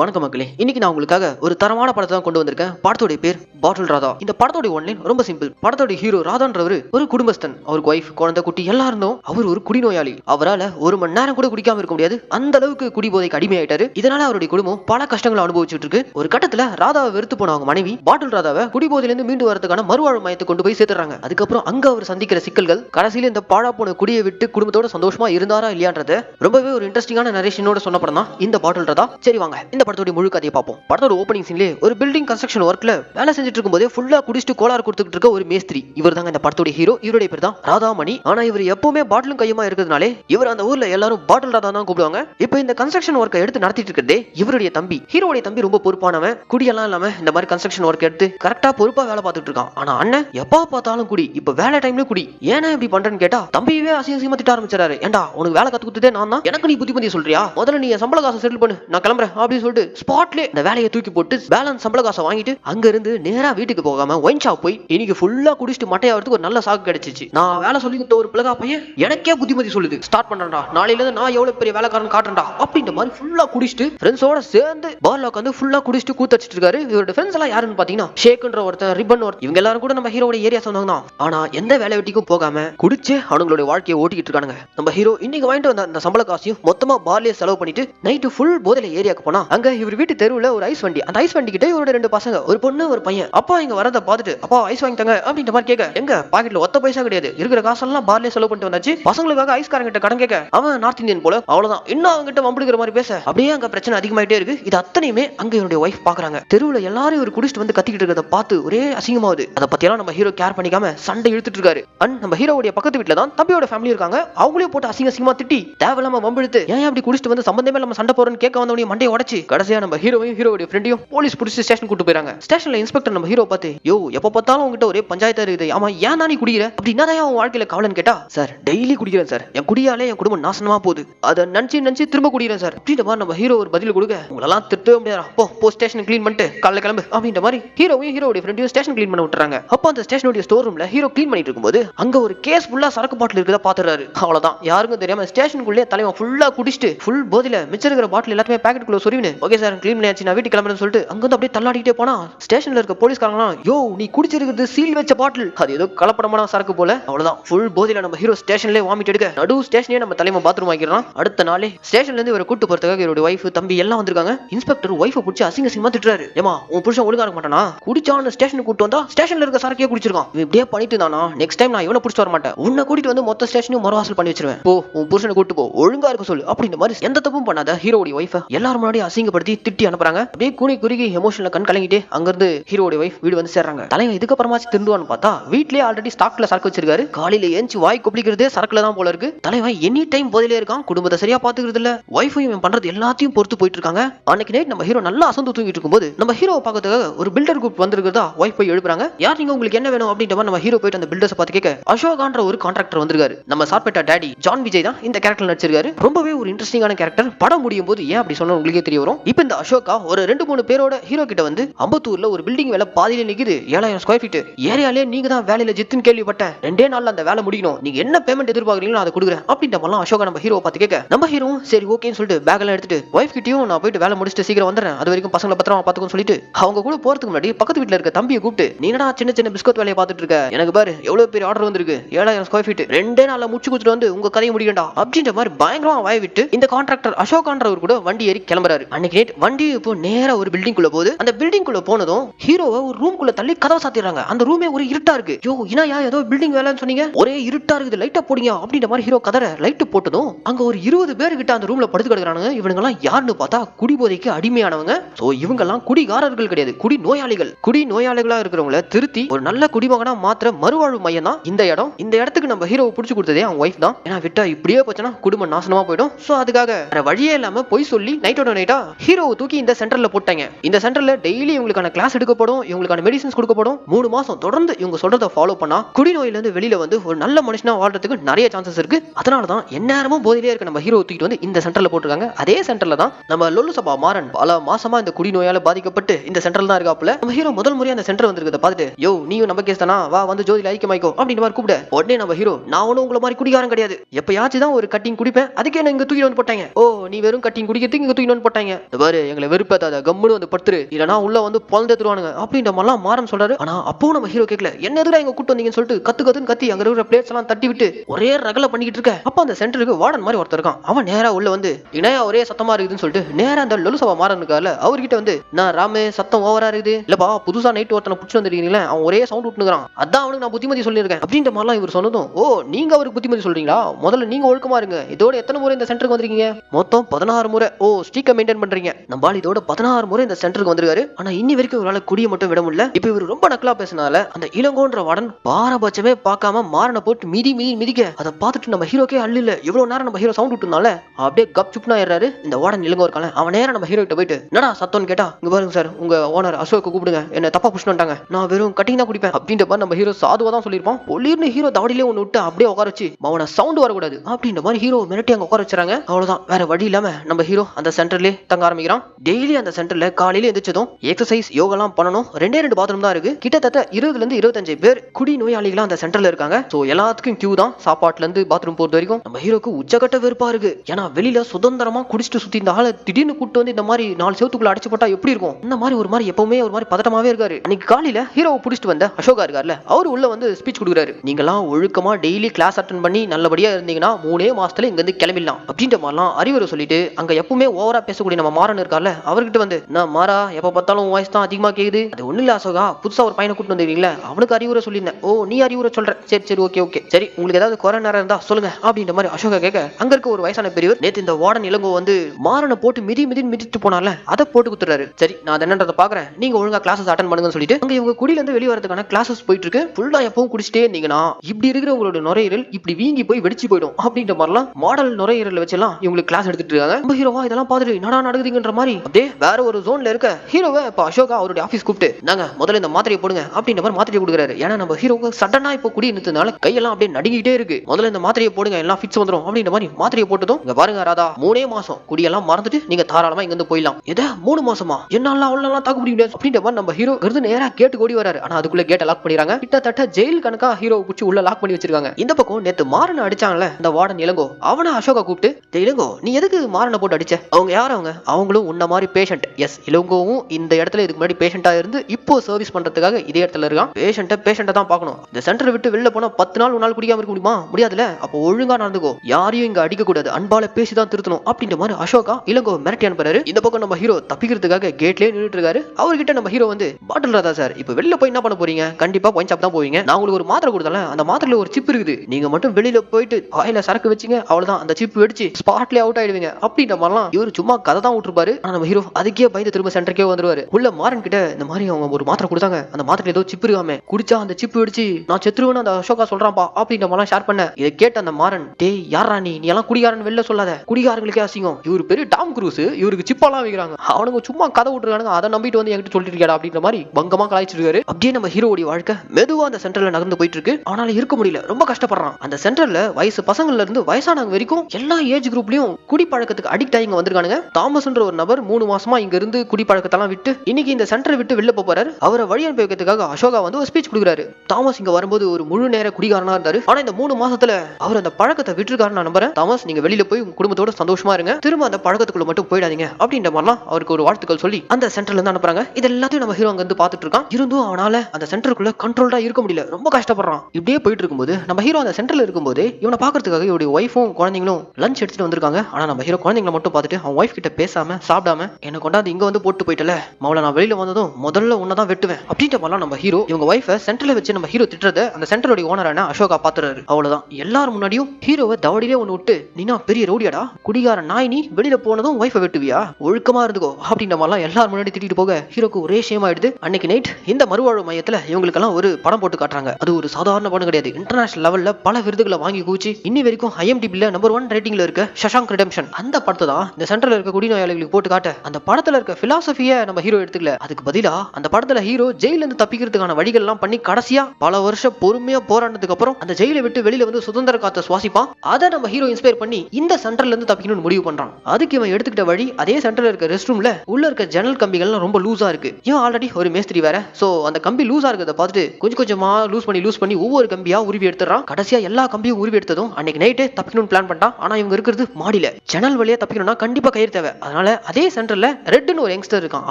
வணக்கம் மக்களே. இன்னைக்கு நான் உங்களுக்காக ஒரு தரமான படத்தை தான் கொண்டு வந்திருக்கேன். படத்தோட பேர் பாட்டில் ராதா. இந்த படத்தோட ஒன்லைன் ரொம்ப சிம்பிள் படத்தோட ஹீரோ ராதான்றவர் ஒரு குடும்பஸ்தன். அவருக்கு ஒய்ஃப் குழந்தை குட்டி எல்லா இருந்தும் அவர் ஒரு குடிநோயாளி. அவரால் ஒரு மணி நேரம் கூட குடிக்காம இருக்க முடியாது. அந்த அளவுக்கு குடிபோதைக்கு அடிமையாயிட்டாரு. இதனால அவருடைய குடும்பம் பல கஷ்டங்களை அனுபவிச்சுட்டு இருக்கு. ஒரு கட்டத்துல ராதாவை வெறுத்து போன அவங்க மனைவி பாட்டில் ராதாவை குடிபோதையிலிருந்து மீண்டு வரதுக்கான மறுவாழ்வு மையத்தை கொண்டு போய் சேர்த்துறாங்க அதுக்கப்புறம் அங்க அவர் சந்திக்கிற சிக்கல்கள் கடைசியில் இந்த பாழா போன குடியை விட்டு குடும்பத்தோட சந்தோஷமா இருந்தாரா இல்லையான்றத ரொம்பவே ஒரு இன்ட்ரெஸ்டிங்கான நரேஷனோட சொன்ன படம் தான் இந்த பாட்டில் ராதா. சரி வாங்க. இந்த படத்தோட முழு கதையை பார்ப்போம். படத்தோட ஓப்பனிங் சீன்லயே ஒரு பில்டிங் கன்ஸ்ட்ரக்ஷன் ஒர்க்ல வேலை செஞ்சுட்டு இருக்கும்போது ஃபுல்லா குடிச்சிட்டு கோளாறு கொடுத்துட்டு இருக்க ஒரு மேஸ்திரி. இவர் தாங்க இந்த படத்தோட ஹீரோ இவருடைய பேர் தான் ராதாமணி. ஆனா இவர் எப்பவுமே பாட்டிலும் கையுமா இருக்கிறதுனாலே இவர் அந்த ஊர்ல எல்லாரும் பாட்டில் ராதா தான் கூப்பிடுவாங்க. இப்போ இந்த கன்ஸ்ட்ரக்ஷன் ஒர்க்கை எடுத்து நடத்திட்டு இருக்கிறதே இவருடைய தம்பி. ஹீரோடைய தம்பி ரொம்ப பொறுப்பானவன். குடியெல்லாம் இல்லாம இந்த மாதிரி கன்ஸ்ட்ரக்ஷன் ஒர்க் எடுத்து கரெக்டா பொறுப்பா வேலை பார்த்துட்டு இருக்கான். ஆனா அண்ணன் எப்பா பார்த்தாலும் குடி. இப்ப வேலை டைம்ல குடி. ஏன்னா இப்படி பண்றேன்னு கேட்டா தம்பியவே அசிங்க அசிங்கமா திட்ட ஆரம்பிச்சாரு ஏன்டா உனக்கு வேலை கத்து கொடுத்ததே நான் தான். எனக்கு நீ புத்தி சொல்றியா? முதல்ல நீ சம்பள காசை செட்டில் பண்ணு. நான் கிளம்புறேன். அப்படின்னு சொல்லி சொல்லிட்டு ஸ்பாட்ல அந்த வேலையை தூக்கி போட்டு பேலன்ஸ் சம்பள காசை வாங்கிட்டு அங்க இருந்து நேரா வீட்டுக்கு போகாம ஒயின் ஷாப் போய் இன்னைக்கு ஃபுல்லா குடிச்சிட்டு மட்டையாகிறதுக்கு ஒரு நல்ல சாக்கு கிடைச்சிச்சு. நான் வேலை சொல்லி கொடுத்த ஒரு பிளகா பையன் எனக்கே புத்திமதி சொல்லுது. ஸ்டார்ட் பண்றேன்டா. நாளையில இருந்து நான் எவ்வளவு பெரிய வேலைக்காரன் காட்டுறா அப்படின்ற மாதிரி ஃபுல்லா குடிச்சிட்டு ஃப்ரெண்ட்ஸோட சேர்ந்து பார்ல உட்காந்து ஃபுல்லா குடிச்சிட்டு கூத்தடிச்சிட்டு இருக்காரு. இவரோட ஃப்ரெண்ட்ஸ் எல்லாம் யாருன்னு பாத்தீங்கன்னா ஷேக்குன்ற ஒருத்தன் ரிப்பன் ஒருத்தர் இவங்க எல்லாரும் கூட நம்ம ஹீரோட ஏரியா சொன்னாங்க ஆனா எந்த வேலை வெட்டிக்கும் போகாம குடிச்சு அவங்களுடைய வாழ்க்கையை ஓட்டிக்கிட்டு இருக்கானுங்க. நம்ம ஹீரோ இன்னைக்கு வாங்கிட்டு வந்த அந்த சம்பள காசையும் மொத்தமா பார்லயே செலவு பண்ணிட்டு நைட்டு ஃபுல் போதையில ஏரியாக்கு போனா அங்க இவர் வீட்டு தெருவுல ஒரு ஐஸ் வண்டி. அந்த ஐஸ் வண்டி கிட்ட இவரோட ரெண்டு பசங்க ஒரு பொண்ணு ஒரு பையன். அப்பா இங்க வரத பார்த்துட்டு அப்பா ஐஸ் வாங்கி தங்க அப்படின்ற மாதிரி கேட்க எங்க? பாக்கெட்ல ஒத்த பைசா கிடையாது. இருக்கிற காசெல்லாம் பார்லயே செலவு பண்ணிட்டு வந்தாச்சு. பசங்களுக்காக ஐஸ்காரங்கிட்ட கடன் கேட்க அவன் நார்த் இந்தியன் போல அவ்வளவுதான். இன்னும் அவங்க கிட்ட வம்பிடுக்கிற மாதிரி பேச. அப்படியே அங்க பிரச்சனை அதிகமாயிட்டே இருக்கு. இது அத்தனையுமே அங்க இவருடைய ஒய்ஃப் பாக்குறாங்க. தெருவுல எல்லாரும் இவர் குடிச்சிட்டு வந்து கத்திக்கிட்டு இருக்கிறத பார்த்து ஒரே அசிங்கமாவது அதை பத்தியெல்லாம் நம்ம ஹீரோ கேர் பண்ணிக்காம சண்டை இழுத்துட்டு இருக்காரு. அண்ட் நம்ம ஹீரோவுடைய பக்கத்து வீட்டுல தான் தம்பியோட ஃபேமிலி இருக்காங்க. அவங்களே போட்டு அசிங்க அசிங்கமா திட்டி தேவையில்லாம வம்பிழுத்து ஏன் அப்படி குடிச்சிட்டு வந்து சம்பந்தமே நம்ம சண்டை போறோம்னு கேட்க வந்தவனையும் மண்டையை உடச்சு கடைசியா நம்ம ஹீரோவையும் ஹீரோவுடைய ஃப்ரெண்டையும் போலீஸ் பிடிச்சி ஸ்டேஷன் கூட்டு போயிறாங்க. ஸ்டேஷன்ல இன்ஸ்பெக்டர் நம்ம ஹீரோ பார்த்து யோ எப்ப பார்த்தாலும் உங்ககிட்ட ஒரே பஞ்சாயத்தா இருக்குது. ஆமா ஏன் தான் நீ குடிக்கிற அப்படி என்னதான் உன் வாழ்க்கையில கவலைன்னு கேட்டா சார் டெய்லி குடிக்கிறேன் சார். என் குடியாலே என் குடும்பம் நாசனமா போகுது. அதை நினைச்சு நினைச்சு திரும்ப குடிக்கிறேன் சார். அப்படின்ற மாதிரி நம்ம ஹீரோ ஒரு பதில் கொடுக்க உங்களெல்லாம் திருத்தவே முடியாது போ போ ஸ்டேஷன் க்ளீன் பண்ணிட்டு காலைல கிளம்பு. அப்படின்ற மாதிரி ஹீரோவையும் ஹீரோடைய ஃப்ரெண்டையும் ஸ்டேஷன் க்ளீன் பண்ண விட்டுறாங்க. அப்போ அந்த ஸ்டேஷனுடைய ஸ்டோர் ரூம்ல ஹீரோ க்ளீன் பண்ணிட்டு இருக்கும்போது அங்க ஒரு கேஸ் ஃபுல்லா சரக்கு பாட்டில் இருக்கிறத பாத்துறாரு அவ்வளவுதான். யாருக்கும் தெரியாம ஸ்டேஷனுக்குள்ளே தலைவன் ஃபுல்லா குடிச்சிட்டு ஃபுல் போதில மிச்சம் இருக்கிற பாட்டில் எல்லாத்தையுமே பேக்கெட்டுக்குள்ள சொருவினு ஓகே சார் க்ளீன் பண்ணியாச்சு நான் வீட்டுக்கு கிளம்புறேன்னு சொல்லிட்டு அங்க வந்து அப்படியே தள்ளாடிட்டே போனா ஸ்டேஷன்ல இருக்க போலீஸ்காரங்களாம் யோ நீ குடிச்சிருக்கிறது சீல் வச்ச பாட்டில் அது ஏதோ கலப்படமான சரக்கு போல. அவ்வளவுதான். ஃபுல் போதில நம்ம ஹீரோ ஸ்டேஷன்லேயே வாமிட் எடுக்க நடு ஸ்டேஷனே நம்ம தலைமை பாத்ரூம் ஆகிடலாம் அடுத்த நாளே ஸ்டேஷன்ல இருந்து இவரை கூட்டு போறதுக்காக இவருடைய ஒய்ஃப் தம்பி எல்லாம் வந்திருக்காங்க. இன்ஸ்பெக்டர் ஒய்ஃபை பிடிச்சி அசிங்க அசிங்கமா திட்டுறாரு. ஏமா உன் புருஷன் ஒழுங்கா இருக்க மாட்டானா? குடிச்சான ஸ்டேஷனுக்கு கூட்டு வந்தா ஸ்டேஷன்ல இருக்க சரக்கே குடிச்சிருக்கான். இவன் இப்படியே பண்ணிட்டு இருந்தானா? நெக்ஸ்ட் டைம் நான் இவனை பிடிச்சி வர மாட்டேன். உன்னை கூட்டிட்டு வந்து மொத்த ஸ்டேஷனையும் மறுவாசல் பண்ணி வச்சிருவேன். போ உன் புருஷனை கூட்டு போ. ஒழுங்கா இருக்க சொல்லு. அப்படின்ற மாதிரி எந்த தப்பும் பண்ணாத ஹீரோடைய ஒய்ஃபை எல்லாரும் முன்னாடி அசிங்கப்படுத்தி திட்டி அனுப்புறாங்க. அப்படியே கூனி குறுகி எமோஷன்ல கண் கலங்கிட்டே அங்கிருந்து ஹீரோடைய ஒய்ஃப் வீடு வந்து சேர்றாங்க. தலைவன் இதுக்கப்புறமாச்சு திருந்துவான்னு பார்த்தா வீட்லயே ஆல்ரெடி ஸ்டாக்ல சரக்கு வச்சிருக்காரு. காலையில ஏஞ்சி வாய் கொப்பிடிக்கிறதே சரக்குல தான் போல இருக்கு. தலைவன் எனி டைம் போதிலே இருக்கான் குடும்பத்தை சரியா பாத்துக்கிறது இல்ல. ஒய்ஃபையும் இவன் பண்றது எல்லாத்தையும் பொறுத்து போயிட்டு இருக்காங்க. அன்னைக்கு நைட் நம்ம ஹீரோ நல்லா அசந்து தூங்கிட்டு இருக்கும்போது நம்ம ஹீரோ பார்க்கறதுக்காக ஒரு பில்டர் குரூப் வந்திருக்கிறதா ஒய்ஃப் போய் எழுப்புறாங்க. யார் நீங்க உங்களுக்கு என்ன வேணும் அப்படின்ற மாதிரி நம்ம ஹீரோ போயிட்டு அந்த பில்டர்ஸ் பார்த்து கேட்க அசோகான்ற ஒரு கான்ட்ராக்டர் வந்திருக்காரு. நம்ம சார்பேட்டா டாடி ஜான் விஜய் தான் இந்த கேரக்டர் நடிச்சிருக்காரு. ரொம்பவே ஒரு இன்ட்ரெஸ்டிங்கான கேரக்டர் படம் முடியும் போது ஏன் அப்படி சொன்னா உங்களுக்கே தெரிய வரும். இப்போ இந்த அசோகா ஒரு ரெண்டு மூணு பேரோட ஹீரோ கிட்ட வந்து அம்பத்தூர்ல ஒரு பில்டிங் வேலை பாதியில நிக்குது. ஏழாயிரம் ஸ்கொயர் ஃபீட் ஏரியாலே நீங்க தான் வேலையில ஜித்துன்னு கேள்விப்பட்டேன். ரெண்டே நாள்ல அந்த வேலை முடியணும் நீங்க என்ன பேமெண்ட் எதிர்பார்க்குறீங்களோ அதை கொடுக்குறேன். அப்படின்ற மாதிரிலாம் அசோகா நம்ம ஹீரோ பார்த்து கேட்க நம்ம ஹீரோ சரி ஓகேன்னு சொல்லிட்டு பேக் எல்லாம் எடுத்துட்டு ஒய்ஃப் கிட்டயும் நான் போயிட்டு வேலை முடிச்சுட்டு சீக்கிரம் வந்துடுறேன். அது வரைக்கும் பசங்களை பத்திரமா பாத்துக்கோன்னு சொல்லிட்டு அவங்க கூட போறதுக்கு முன்னாடி பக்கத்து வீட்டுல இருக்க தம்பியை கூப்பிட்டு நீ என்னடா சின்ன சின்ன பிஸ்கட் வேலையை பார்த்துட்டு இருக்க? எனக்கு பாரு எவ்வளவு பெரிய ஆர்டர் வந்திருக்கு. ஏழாயிரம் ஸ்கொயர் ஃபீட் ரெண்டே நாள்ல முடிச்சு கொடுத்துட்டு வந்து உங்க கதையை முடிக்கண்டா அப்படின்ற மாதிரி பயங்கரமா வாய விட்டு இந்த கான்ட்ராக்டர் அசோகான்றவர் கூட வண்டி ஏறி கிளம்புறாரு. அன்னைக்கு நைட் வண்டி இப்போ நேரா ஒரு பில்டிங் குள்ள போகுது. அந்த பில்டிங் குள்ள போனதும் ஹீரோவை ஒரு ரூம் குள்ள தள்ளி கதவை சாத்திடுறாங்க. அந்த ரூமே ஒரு இருட்டா இருக்கு. யோ இனாயா ஏதோ பில்டிங் வேலைன்னு சொன்னீங்க? ஒரே இருட்டா இருக்குது. லைட்டா போடுங்க அப்படின்ற மாதிரி ஹீரோ கதற லைட் போட்டதும் அங்க ஒரு இருபது பேர் கிட்ட அந்த ரூம்ல படுத்து கிடக்குறாங்க இவனுங்க எல்லாம் யாருன்னு பார்த்தா குடிபோதைக்கு அடிமையானவங்க. சோ இவங்க எல்லாம் குடிகாரர்கள் கிடையாது. குடி நோயாளிகள். குடி நோயாளிகளா இருக்கிறவங்கள திருத்தி ஒரு நல்ல குடிமகனா மாத்திர மறுவாழ்வு மையம் தான் இந்த இடம். இந்த இடத்துக்கு நம்ம ஹீரோவை பிடிச்சி கொடுத்ததே அவங்க ஒய்ஃப் தான். ஏன்னா விட்டா இப்படியே போச்சுன்னா குடும்பம் நாசனமா போயிடும். சோ அதுக்காக வேற வழியே இல்லாம பொய் சொல்லி நைட்டோட நைட்டா ஹீரோ தூக்கி இந்த சென்டர்ல போட்டாங்க. இந்த சென்டர்ல டெய்லி இவங்களுக்கான கிளாஸ் எடுக்கப்படும் இவங்களுக்கான மெடிசன்ஸ் கொடுக்கப்படும். மூணு மாசம் தொடர்ந்து இவங்க சொல்றத ஃபாலோ பண்ணா குடிநோயில இருந்து வெளியில வந்து ஒரு நல்ல மனுஷனா வாழ்றதுக்கு நிறைய சான்சஸ் இருக்கு. அதனால தான் எந்நேரமும் போதிலே இருக்க நம்ம ஹீரோ தூக்கிட்டு வந்து இந்த சென்டர்ல போட்டிருக்காங்க. அதே சென்டர்ல தான் நம்ம லொல்லு சபா மாறன் பல மாசமா இந்த குடிநோயால பாதிக்கப்பட்டு இந்த சென்டர்ல தான் இருக்காப்புல. நம்ம ஹீரோ முதல் முறையா அந்த சென்டர் வந்திருக்கத பார்த்துட்டு யோ நீயும் நம்ம கேஸ் தானா? வா வந்து ஜோதியில ஐக்கியமாய்க்கோ அப்படின்னு மாதிரி கூப்பிட. உடனே நம்ம ஹீரோ நான் ஒன்றும் உங்களை மாதிரி குடிகாரம் கிடையாது. எப்பயாச்சும் தான் ஒரு கட்டிங் குடிப்பேன். அதுக்கே நான் இங்க தூக்கிட்டு வந்து போட்டாங்க. ஓ நீ வெறும் கட்டிங் குடிக்கிறதுக்கு இங்க தூக்கிட்டு வந்து போட்டாங்க. இந்த பாரு எங்களை வெறுப்பேத்தாத கம்முன்னு வந்து படுத்துரு. இல்லனா உள்ள வந்து பொழந்து தருவானுங்க. அப்படின்ற மாதிரிலாம் மாறம் சொல்றாரு. ஆனா அப்பவும் நம்ம ஹீரோ கேட்கல என்ன எதுல எங்க கூட்டு வந்தீங்கன்னு சொல்லிட்டு கத்து கத்துன்னு கத்தி அங்க இருக்கிற பிளேட்ஸ் எல்லாம் தட்டி விட்டு ஒரே ரகல பண்ணிக்கிட்டு இருக்க. அப்ப அந்த சென்டருக்கு வார்டன் மாதிரி ஒருத்தர் இருக்கான். அவன் நேரா உள்ள வந்து இணையா ஒரே சத்தமா இருக்குதுன்னு சொல்லிட்டு நேரா அந்த லொலுசவா மாறன் இருக்கார்ல அவர்கிட்ட வந்து நான் ராமே சத்தம் ஓவரா இருக்குது. இல்லப்பா புதுசா நைட் ஒருத்தனை புடிச்சு வந்துருக்கீங்களே அவன் ஒரே சவுண்ட் விட்டுனுக்குறான். அதான் அவனுக்கு நான் புத்திமதி சொல்லியிருக்கேன். அப்படின்ற மாதிரிலாம் இவர் சொன்னதும் ஓ நீங்க அவருக்கு புத்திமதி சொல்றீங்களா? முதல்ல நீங்க ஒழுக்கமா இருங்க. இதோட எத்தனை முறை இந்த சென்டருக்கு வந்திருக்கீங்க? மொத்தம் பதினாறு முறை. ஓ ஸ்ட்ரீக்கை மெயின்டைன் பண்றீங்க. நம்ம இதோட பதினாறு முறை இந்த சென்டருக்கு வந்திருக்காரு. ஆனா இன்னி வரைக்கும் இவரால் குடிய மட்டும் விட முடியல. இப்ப இவர் ரொம்ப நக்கலா பேசினால அந்த இளங்கோன்ற வடன் பாரபட்சமே பார்க்காம மாறனை போட்டு மிதி மிதி மிதிக்க அதை பார்த்துட்டு நம்ம ஹீரோக்கே அல்ல எவ்வளவு நேரம் நம்ம ஹீரோ சவுண்ட் விட்டுனால அப்படியே கப் சுப்னா ஏறாரு இந்த வார்டன் இளங்கோ இருக்கான அவன் நேரம் நம்ம ஹீரோ கிட்ட போயிட்டு என்னடா சத்தம்னு கேட்டா? இங்க பாருங்க சார் உங்க ஓனர் அசோக்கு கூப்பிடுங்க. என்ன தப்பா புஷ் நான் வெறும் கட்டிங் தான் குடிப்பேன். அப்படின்ற மாதிரி நம்ம ஹீரோ சாதுவா தான் சொல்லியிருப்பான். பொலிர்னு ஹீரோ தவடியிலே ஒன்று விட்டு அப்படியே உட்கார வச்சு அவனை சவுண்ட் வரக்கூடாது. அப்படின்ற மாதிரி ஹீரோ மிரட்டி அங்க உட்கார வச்சுறாங்க. அவ்வளவுதான். வேற வழி இல்லாம நம்ம ஹீரோ அந்த சென்டர்லயே தங்க ஆரம்பிக்கிறான் டெய்லி அந்த சென்டர்ல காலையில எந்திரிச்சதும் எக்ஸசைஸ் யோகாலாம் பண்ணணும். ரெண்டே ரெண்டு பாத்ரூம் தான் இருக்கு. கிட்டத்தட்ட இருபதுல இருந்து இருபத்தஞ்சு பேர் குடி நோயாளிகளா அந்த சென்டர்ல இருக்காங்க. சோ எல்லாத்துக்கும் கியூ தான். சாப்பாட்டுல இருந்து பாத்ரூம் போறது வரைக்கும். நம்ம ஹீரோக்கு உச்சகட்ட வெறுப்பா இருக்கு. ஏன்னா வெளியில சுதந்திரமா குடிச்சிட்டு சுத்தி இந்த ஆளை திடீர்னு கூட்டு வந்து இந்த மாதிரி நாலு செவத்துக்குள்ள அடிச்சு போட்டா எப்படி இருக்கும்? இந்த மாதிரி ஒரு மாதிரி எப்பவுமே ஒரு மாதிரி பதட்டமாவே இருக்காரு. அன்னைக்கு காலையில ஹீரோவை பிடிச்சிட்டு வந்த அசோகா இருக்காருல அவர் உள்ள வந்து ஸ்பீச் கொடுக்குறாரு. நீங்களாம் ஒழுக்கமா டெய்லி கிளாஸ் அட்டன் பண்ணி நல்லபடியா இருந்தீங்கன்னா மூணே மாசத்துல இங்க இருந்து கிளம்பிடலாம். அப்படின்ற மாதிரிலாம் அறிவுரை சொல்லிட்டு அங்க எப்பவுமே ஓவரா பேசக்கூடிய நம்ம மாறன் இருக்கார்ல அவர்கிட்ட வந்து நான் மாறா எப்ப பார்த்தாலும் வாய்ஸ் தான் அதிகமா கேக்குது. அது ஒண்ணு இல்ல அசோகா புதுசா ஒரு பையனை கூட்டு வந்துருக்கீங்களா அவனுக்கு அறிவுரை சொல்லியிருந்தேன். ஓ நீ அறிவுரை சொல்ற. சரி சரி ஓகே ஓகே சரி உங்களுக்கு ஏதாவது குறை நேரம் இருந்தா சொல்லுங்க அப்படின்ற மாதிரி அசோகா கேட்க அங்க இருக்க ஒரு வயசான பெரியவர் நேத்து இந்த வார்டன் இளங்கோ வந்து மாறனை போட்டு மிதி மிதி மிதிட்டு போனால அதை போட்டு குத்துறாரு. சரி நான் அதை என்னன்றதை பாக்குறேன். நீங்க ஒழுங்கா கிளாஸஸ் அட்டன் பண்ணுங்கன்னு சொல்லிட்டு அங்க இவங்க குடியில இருந்து வெளியே வரதுக்கான கிளாஸஸ் போயிட்டு இருக்கு ஃபுல்லா எப்பவும் குடிச்சிட்டே இருந்தீங்கன்னா இப்படி இருக்கிற உங்களோட நுரையீரல் இப்படி வீங்கி போய் வெடிச்சு போயிடும். அப்படின்ற மாதிரிலாம் மாடல் நுரையீரல் வச்செல்லாம் இவங்களுக்கு கிளாஸ் எடுத்துட்டு இருக்காங்க. ஹீரோவா இதெல்லாம் பார்த்துட்டு என்னடா நடக்குதுங்கன்ற மாதிரி. அப்படியே வேற ஒரு ஜோன்ல இருக்க ஹீரோவை இப்போ அசோகா அவருடைய ஆஃபீஸ் கூப்பிட்டு நாங்க முதல்ல இந்த மாத்திரையை போடுங்க அப்படின்ற மாதிரி மாத்திரையை கொடுக்குறாரு. ஏன்னா நம்ம ஹீரோவுக்கு சடனா இப்போ குடி நிறுத்தினால கையெல்லாம் அப்படியே நடுங்கிட்டே இருக்கு. முதல்ல இந்த மாத்திரையை போடுங்க எல்லாம் ஃபிக்ஸ் வந்துடும் அப்படின்ற மாதிரி மாத்திரையை போட்டதும் இங்க பாருங்க ராதா மூணே மாசம் குடியெல்லாம் மறந்துட்டு நீங்க தாராளமா இங்க இருந்து போயிடலாம். எதை? மூணு மாசமா? என்னால அவ்வளவு தாக்கு முடிய முடியாது. அப்படின்ற மாதிரி நம்ம ஹீரோ இருந்து நேரா கேட்டு ஓடி வராரு. ஆனா அதுக்குள்ள கேட்ட லாக் பண்ணிடுறாங்க. கிட்டத்தட்ட ஜெயில் கணக்கா ஹீரோ பிடிச்சி உள்ள லாக் பண்ணி வச்சிருக்காங்க. இந்த பக்கம் நேத்து மாறனை அடிச்சாங்கல்ல இந்த வார்டன் இளங்கோ அவனை அசோகா கூப்பிட்டு இளங்கோ நீ எதுக்கு மாறனை போட்டு அடிச்ச? அவங்க யார் அவங்க? அவங்களும் உன்ன மாதிரி பேஷண்ட் எஸ் இளங்கோவும் இந்த இடத்துல இதுக்கு முன்னாடி பேஷண்டா இருந்து இப்போ சர்வீஸ் பண்றதுக்காக இதே இடத்துல இருக்கான். பேஷண்ட்டை பேஷண்ட்டை தான் பார்க்கணும். இந்த சென்டர் விட்டு வெளில போனா பத்து நாள் ஒரு நாள் குடிக்காம இருக்க முடியுமா? முடியாதுல அப்போ ஒழுங்கா நடந்துக்கோ. யாரையும் இங்க அடிக்க கூடாது அன்பால பேசி தான் திருத்தணும் அப்படின்ற மாதிரி அசோகா இளங்கோ மிரட்டி அனுப்புறாரு. இந்த பக்கம் நம்ம ஹீரோ தப்பிக்கிறதுக்காக கேட்லயே நின்றுட்டு இருக்காரு. அவர்கிட்ட நம்ம ஹீரோ வந்து பாட்டில் ராதா சார் இப்போ வெளில போய் என்ன பண்ண போறீங்க? கண்டிப்பா பாயிண்ட் ஷாப் தான் போவீங்க. நான் உங்களுக்கு ஒரு மாத்திரை கொடுத்தல அந்த மாத்திரையில ஒரு சிப் இருக்குது. நீங்க மட்டும் வெளியில போயிட்டு வாயில சரக்கு வச்சிங்க. அவ்வளவுதான். அந்த சிப் வெடிச்சு ஸ்பாட்லயே அவுட் ஆயிடுவீங்க. அப்படின்ற மாதிரிலாம் இவர் சும்மா கதை தான் விட்டுருப்பாரு ஆனா நம்ம ஹீரோ அதுக்கே பயந்து திரும்ப சென்டருக்கே வந்துருவாரு. உள்ள மாறன் கிட்ட இந்த மாதிரி அவங்க ஒரு மாத்திரை கொடுத்தாங்க. அந்த மாத்திரையில ஏதோ சிப் இருக்காம. குடிச்சா அந்த சிப் வெடிச்சு நான் செத்துருவேன்னு அந்த அசோகா சொல்றான்ப்பா அப்படின்ற மாதிரிலாம் ஷேர் பண்ண இதை கேட்ட அந்த மாறன் டேய் யாரா நீ? நீ எல்லாம் குடிகாரன் வெளில சொல்லாத. குடிகாரங்களுக்கே அசிங்கம். இவர் பெரிய டாம் குரூஸ். இவருக்கு சிப்பாலாம் வைக்கிறாங்க. அவனுங்க சும்மா கதை விட்டுருக்கானுங்க. அதை நம்பிட்டு வந்து என்கிட்ட சொல்லிட்டு இருக்காடா அப்படின்ற மாதிரி பங்கமா கலாய்ச்சிருக்காரு. அப்படியே நம்ம ஹீரோடைய வாழ்க்கை மெதுவா அந்த சென்டர்ல நகர்ந்து போயிட்டு இருக்கு ஆனாலும் இருக்க முடியல. ரொம்ப கஷ்டப்படுறான். அந்த சென்டர்ல வயசு பசங்கள்ல இருந்து வயசானவங்க வரைக்கும் எல்லா ஏஜ் குரூப்லயும் குடிப்பழக்கத்துக்கு அடிக்ட் ஆகி இங்க தாமஸ் தாமஸ்ன்ற ஒரு நபர் மூணு மாசமா இங்க இருந்து குடிப்பழக்கத்தெல்லாம் விட்டு இன்னைக்கு இந்த சென்டரை விட்டு வெளில போறாரு. அவரை வழி அனுப்பி வைக்கிறதுக்காக அசோகா வந்து ஒரு ஸ்பீச் கொடுக்குறாரு. தாமஸ் இங்க வரும்போது ஒரு முழு நேர குடிகாரனா இருந்தாரு. ஆனா இந்த மூணு மாசத்துல அவர் அந்த பழக்கத்தை விட்டுருக்காருன்னு நான் நம்புறேன். தாமஸ் நீங்க வெளியில போய் உங்க குடும்பத்தோட சந்தோஷமா இருங்க. திரும்ப அந்த பழக்கத்துக்குள்ள மட்டும் போயிடாதீங்க. அப்படின்ற மாதிரிலாம் அவருக்கு ஒரு வாழ்த்துக்கள் சொல்லி அந்த சென்டர்ல இருந்து அனுப்புறாங்க. இது எல்லாத்தையும் நம்ம ஹீரோ அங்க இருந்து பாத்துட்டு இருக்கான். இருந்தும் அவனால அந்த சென்டருக்குள்ள கண்ட்ரோல்டா இருக்க முடியல. ரொம்ப கஷ்டப்படுறான். இப்படியே போயிட்டு இருக்கும்போது நம்ம ஹீரோ அந்த சென்டர்ல இருக்கும்போது இவனை பாக்குறதுக்காக இவருடைய ஒய்ஃபும் குழந்தைங்களும் லஞ்ச் எடுத்துட்டு வந்திருக்காங்க. ஆனா நம்ம ஹீரோ குழந்தைங்களை மட்டும் பார்த்துட்டு அவன் ஒய்ஃப் கிட்ட பேசாம சாப்பிடாம என்ன கொண்டாந்து இங்க வந்து போட்டு போயிட்டல மவளை நான் வெளியில வந்ததும் முதல்ல உன்னதான் வெட்டுவேன். அப்படின்ற மாதிரிலாம் நம்ம ஹீரோ இவங்க ஒய்ஃபை சென்டர்ல வச்சு நம்ம ஹீரோ திட்டுறத அந்த சென்டருடைய ஓனரான அசோகா பாத்துறாரு அவ்வளவுதான். எல்லாரும் முன்னாடியும் ஹீரோவை தவடிலே ஒண்ணு விட்டு நீனா பெரிய ரவுடியாடா? குடிகார நாய் நீ வெளியில போனதும் ஒய்ஃபை வெட்டுவியா? ஒழுக்கமா இருந்துக்கோ. அப்படின்ற மாதிரிலாம் எல்லாரும் முன்னாடி திட்டிட்டு போக ஹீரோக்கு ஒரே ஷேம் ஆயிடுது. அன்னைக்கு நைட் இந்த மறுவாழ்வு மையத்துல இவங்களுக்கெல்லாம் ஒரு படம் போட்டு காட்டுறாங்க. அது ஒரு சாதாரண படம் கிடையாது. இன்டர்நேஷனல் லெவல்ல பல விருதுகளை வாங்கி குவிச்சு இன்னி வரைக்கும் ஐஎம்டிபில நம்பர் ஒன் ரேட்டிங்ல இருக்க ஷஷாங்க் ரிடம்ஷன் அந்த படத்தை தான் இந்த சென்டர்ல இருக்க குடிநோயாளிகளுக்கு போட்டு காட்ட அந்த படத்துல இருக்க பிலாசபிய நம்ம ஹீரோ எடுத்துக்கல. அதுக்கு பதிலா அந்த படத்துல ஹீரோ ஜெயில இருந்து தப்பிக்கிறதுக்கான வழிகள் எல்லாம் பண்ணி கடைசியா பல வருஷம் பொறுமையா போராடினதுக்கு அப்புறம் அந்த ஜெயிலை விட்டு வெளியில வந்து சுதந்திர காத்த சுவாசிப்பான். அதை நம்ம ஹீரோ இன்ஸ்பயர் பண்ணி இந்த சென்டர்ல இருந்து தப்பிக்கணும்னு முடிவு பண்றான். அதுக்கு இவன் எடுத்துக்கிட்ட வழி அதே சென்டர்ல இருக்க ரெஸ்ட் ரூம்ல உள்ள இருக்க ஜன்னல் கம்பிகள்லாம் ரொம்ப லூஸா இருக்கு. இவன் ஆல்ரெடி ஒரு மேஸ்திரி வேற? சோ அந்த கம்பி லூஸா இருக்கிறத பார்த்துட்டு கொஞ்சம் கொஞ்சமா லூஸ் பண்ணி லூஸ் பண்ணி ஒவ்வொரு கம்பியா உருவி எடுத்துறான் கடைசியா எல்லா கம்பியும் உருவி எடுத்ததும் அன்னைக்கு நைட்டே தப்பிக்கணும்னு பிளான் பண்ணிட்டான். ஆனா இவங்க இருக்கிறது மாடியில. ஜன்னல் வழியா தப்பிக்கணும்னா கண்டிப்பா கயிறு தேவை. அதனால அதே சென்டர்ல ரெட்னு ஒரு யங்ஸ்டர் இருக்கான்.